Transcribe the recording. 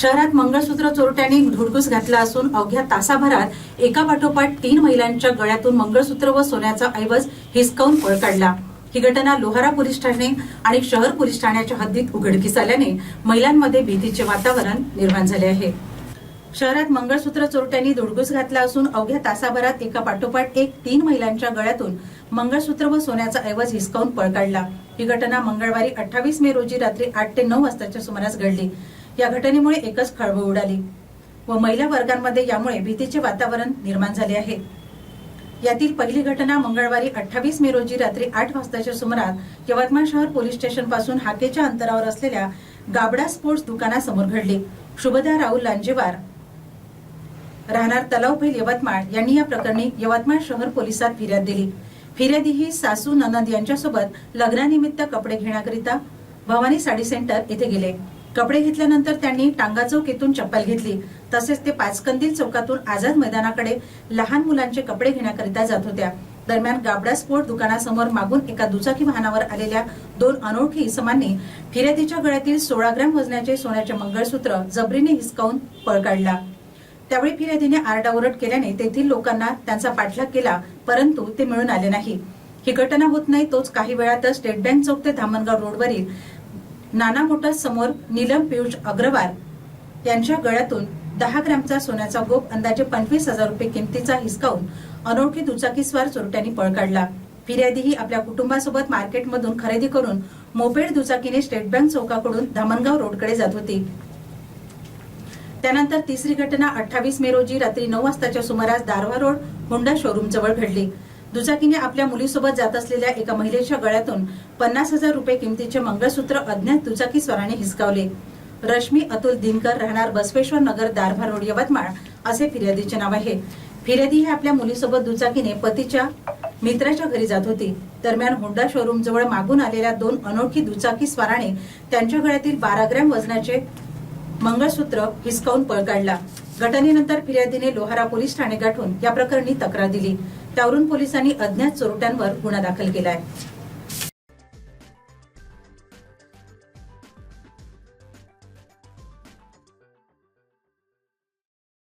शहरात मंगळसूत्र चोरट्यांनी धुडगूस घातला असून अवघ्या तासाभरात एका पाठोपाठ तीन महिलांच्या गळ्यातून मंगळसूत्र व सोन्याचा ऐवज हिसकावून पळ काढला. ही घटना लोहारा पोलीस ठाणे आणि शहर पोलीस ठाण्याच्या हद्दीत उघडकीस आल्याने महिलांमध्ये भीतीचे वातावरण निर्माण झाले आहे. शहरात मंगळसूत्र चोरट्यांनी धुडगूस घातला असून अवघ्या तासाभरात एका पाठोपाठ एक तीन महिलांच्या गळ्यातून मंगळसूत्र व सोन्याचा ऐवज हिसकावून पळ काढला. ही घटना मंगळवारी अठ्ठावीस मे रोजी रात्री आठ ते नऊ वाजताच्या सुमारास घडली. या घटनेमुळे एकच खळबळ उडाली व महिला वर्गांमध्ये यामुळे भीतीचे वातावरण निर्माण झाले आहे. यातील पहिली घटना मंगळवारी अठ्ठावीस मे रोजी रात्री आठ वाजताच्या सुमारास यवतमाळ शहर पोलीस स्टेशनपासून हाकेच्या अंतरावर असलेल्या गाबडा स्पोर्ट्स दुकानासमोर घडली. शुभदा राहुल लांजेवार राहणार तलाव भैल यवतमाळ यांनी या प्रकरणी यवतमाळ शहर पोलिसात फिर्याद दिली. फिर्यादी ही सासू ननद यांच्यासोबत लग्नानिमित्त कपडे घेण्याकरिता भवानी साडी सेंटर येथे गेले. कपडे घेतल्यानंतर त्यांनी टांगा चौक येथून चप्पल घेतली. तसेच ते पाचकंदील चौकातून आझाद मैदानाकडे लहान मुलांचे कपडे घेण्याकरिता जात होत्या. दरम्यान गाबडा स्पोर्ट दुकानासमोर मागून एका दुचाकी वाहनावर आलेल्या दोन अनोळखी इसमांनी फिर्यादीच्या गळ्यातील सोळा ग्रॅम वजनाचे सोन्याचे मंगळसूत्र जबरीने हिसकावून पळ काढला. त्यावेळी फिर्यादीने आरडाओरड केल्याने तेथील लोकांना त्यांचा पाठलाग केला परंतु ते मिळून आले नाही. ही घटना होत नाही तोच काही वेळातच स्टेट बँक चौक ते धामणगाव रोडवरील नाना मोठा समोर नीलम पियुष अग्रवाल यांच्या गळ्यातून दहा ग्रॅमचा सोन्याचा गोप अंदाजे पंचवीस हजार रुपये किमतीचा हिसकावून अनोळखी दुचाकीस्वार चोरट्यांनी पळ काढला. फिर्यादी ही आपल्या कुटुंबासोबत मार्केटमधून खरेदी करून मोपेड दुचाकीने स्टेट बँक चौकाकडून धामणगाव रोडकडे जात होती. त्यानंतर तिसरी घटना अठ्ठावीस मे रोजी रात्री नऊ वाजताच्या सुमारास दारवा रोड होंडा शोरूम जवळ घडली. दुचाकीने आपल्या मुलीसोबत जात असलेल्या एका महिलेच्या गळ्यातून पन्नास हजार रुपये किमतीचे मंगळसूत्र अज्ञात दुचाकी स्वराने हिसकावले. रश्मी अतुल दिनकर राहणार बसवेश्वर नगर दारभा रोड यवतमाळ असे फिर्यादीचे नाव आहे. फिर्यादी हे आपल्या मुलीसोबत दुचाकीने पतीच्या मित्राच्या घरी जात होती. दरम्यान होंडा शोरूम जवळ मागून आलेल्या दोन अनोळखी दुचाकी स्वाराने त्यांच्या गळ्यातील बारा ग्रॅम वजनाचे मंगळसूत्र हिसकावून पळ काढला. घटनेनंतर फिर्यादीने लोहारा पोलीस ठाणे गाठून या प्रकरणी तक्रार दिली. त्यावरून पोलिसांनी अज्ञात चोरट्यांवर गुन्हा दाखल केला आहे